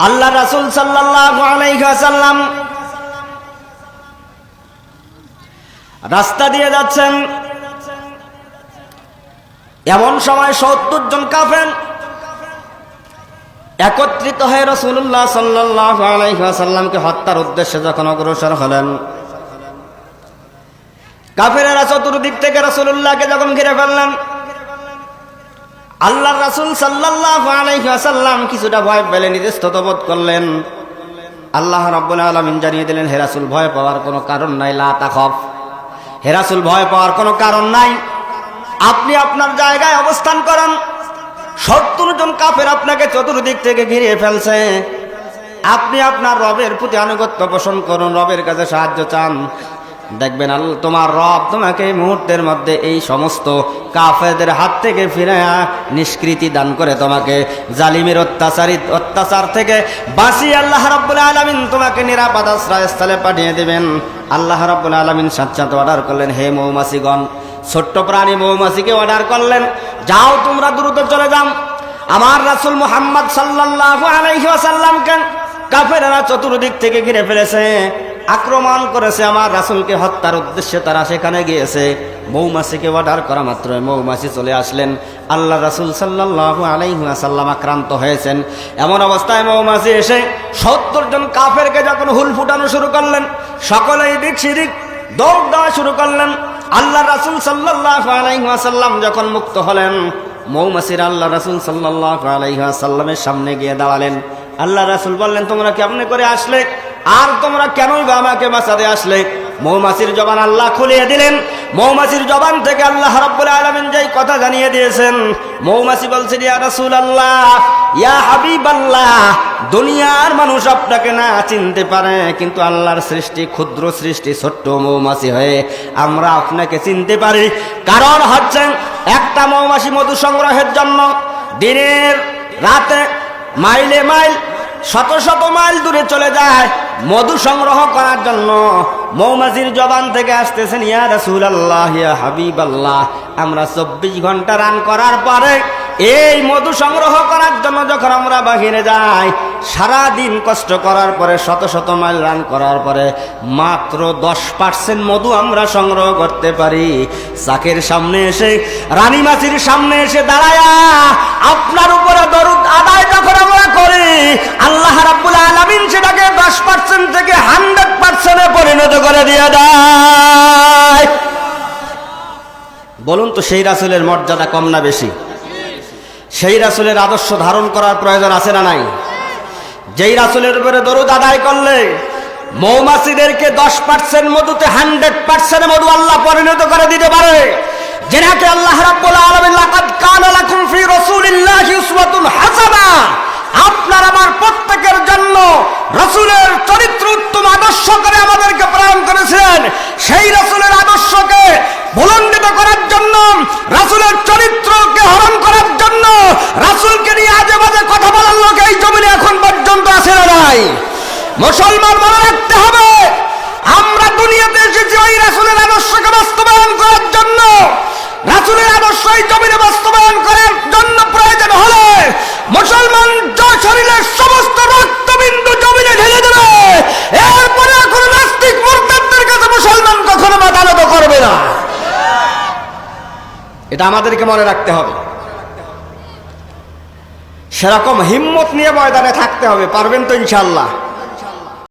আল্লাহ রাসুল সাল্লাম রাস্তা দিয়ে যাচ্ছেন। এমন সময় সত্তর জন কাফেন একত্রিত হয়ে রসুল্লাহ সাল্লাসাল্লামকে হত্যার উদ্দেশ্যে যখন অগ্রসর হলেন কাফেরা চতুর্দিক থেকে রসুল্লাহকে যখন ঘিরে ফেললেন আল্লাহ রাসুল সাল্লাহ কিছুটা ভয় পেলে নিজেস্থত বোধ করলেন। আল্লাহ রব্বুল আলমিন জানিয়ে দিলেন হেরাসুল ভয় পাওয়ার কোনো কারণ নাই, লা তাখফ। হেরাসুল ভয় পাওয়ার কোনো কারণ নাই। আপনি আপনার জায়গায় অবস্থান করেন। সত্তর জন কাফের আপনাকে চতুর্দিক থেকে ঘিরিয়ে ফেলছে। আপনি আপনার রবের প্রতি আনুগত্য পোষণ করুন, রবের কাছে সাহায্য চান। দেখবেন আল্লাহ তোমার রব তোমাকে এই মুহূর্তের মধ্যে এই সমস্ত কাফেরদের হাত থেকে ফিরে নিষ্কৃতি দান করে তোমাকে। জালিমের অত্যাচারিত অত্যাচার থেকে বাঁচিয়ে আল্লাহ রাব্বুল আলামিন তোমাকে নিরাপদ আশ্রয়স্থলে পাঠিয়ে দেবেন। আল্লাহ রাব্বুল আলামিন সাচ্চাত অর্ডার করলেন, হে মৌমাছিগণ, ছোট্ট প্রাণী মৌমাছিকে অর্ডার করলেন, যাও তোমরা দ্রুত চলে যাও। আমার রাসূল মুহাম্মদ সাল্লাল্লাহু আলাইহি ওয়াসাল্লামকে কাফেরেরা চতুর্দিক থেকে ঘিরে ফেলেছে। আক্রমণ করেছে আমার রাসুলকে হত্যার উদ্দেশ্যে, তারা সেখানে গিয়েছে। মৌমাছিকে অর্ডার করা মাত্র মৌমাছি চলে আসলেন। আল্লাহ রাসুল সাল্লাহু আলাইসাল্লাম আক্রান্ত হয়েছেন। এমন অবস্থায় মৌমাছি এসে সত্তর জন কাফেরকে যখন হুল ফুটানো শুরু করলেন, সকলেই দিক সিদিক দৌড় দেওয়া শুরু করলেন। আল্লাহ রাসুল সাল্লাহ আলাইসাল্লাম যখন মুক্ত হলেন, মৌমাছির আল্লাহ রাসুল সাল্লাহ আলাইসাল্লামের সামনে গিয়ে দাঁড়ালেন। আল্লাহ রাসুল বললেন, তোমরা কেমনে করে আসলে? আর তোমরা কেনই বা আমাকে বাঁচাতে আসলে? মৌমাছির জবান আল্লাহ খুলিয়ে দিলেন। মৌমাছির জবান থেকে আল্লাহ রাব্বুল আলামিন যেই কথা জানিয়ে দিয়েছেন, মৌমাছি বলছে, ইয়া রাসূলুল্লাহ, ইয়া হাবিবাল্লাহ, দুনিয়ার মানুষ আপনাকে না চিনতে পারে, কিন্তু আল্লাহর সৃষ্টি, ক্ষুদ্র সৃষ্টি, ছোট্ট মৌমাছি হয়ে আমরা আপনাকে চিনতে পারি। কারণ হচ্ছে, একটা মৌমাছি মধু সংগ্রহের জন্য দিনের রাতে মাইলে মাইল শত শত মাইল দূরে চলে যায় মধু সংগ্রহ করার জন্য। মৌমাছির জবান থেকে আসতেছেন, ইয়া রসুল আল্লাহ ইয়া হাবিব আল্লাহ আমরা চব্বিশ ঘণ্টা রান করার পরে এই মধু সংগ্রহ করার জন্য যখন আমরা বাহিরে যাই সারা দিন কষ্ট করার পরে, শত শত মাইল রান করার পরে, মাত্র দশ পার্সেন্ট মধু আমরা সংগ্রহ করতে পারি। চাকের সামনে এসে, রানী মাছির সামনে এসে দাঁড়ায়া, আপনার উপরে দরুদ আদায় যখন আমরা করি, আল্লাহ রাব্বুল আলামিন সেটাকে দশ পার্সেন্ট থেকে হান্ড্রেড পার্সেন্টে পরিণত করে দিয়ে দেয়। বলুন তো সেই রাসুলের মর্যাদা কম না বেশি? সেই রাসুলের আদর্শ ধারণ করার প্রয়োজন আছে না নাই? যেই রাসুলের উপরে দরুদ আদায় করলে মৌমাছিদেরকে দশ পার্সেন্ট মধুতে হান্ড্রেড পার্সেন্ট মধু আল্লাহ পরিণত করে দিতে পারে। যেনাকে আল্লাহ রাব্বুল আলামিন লাকাদ কানা লাকুম ফি রাসূলিল্লাহি উসওয়াতুন হাসানা। আপনার আমার প্রত্যেকের জন্য রাসূলের চরিত্র উত্তম আদর্শ করে আমাদেরকে প্রেরণ করেছিলেন। সেই রাসূলের আদর্শকে ভুলণ্ডিত করার জন্য রাসূলের চরিত্রকে হরণ করার জন্য রাসূলকে নিয়ে আজে বাজে কথা বলার লোক এই জমিনে এখন পর্যন্ত আছে না নাই মুসলমান মনে রাখতে হবে, আমরা দুনিয়াতে এসেছি ওই রাসূলের আদর্শকে বাস্তবায়ন করার জন্য। রাসূলের আদর্শ এই জমিনে বাস্তবায়ন করার জন্য প্রয়োজন হলে মুসলমান শরীরের সমস্ত রক্তবিন্দু জমিনে ঢেলে দেবে। এরপরে কোনো নাস্তিক মুরতাদদের কাছে মুসলমান কখনো মাথা করবে না। এটা আমাদেরকে মনে রাখতে হবে। সেরকম হিম্মত নিয়ে ময়দানে থাকতে হবে, পারবেন তো ইনশাল্লাহ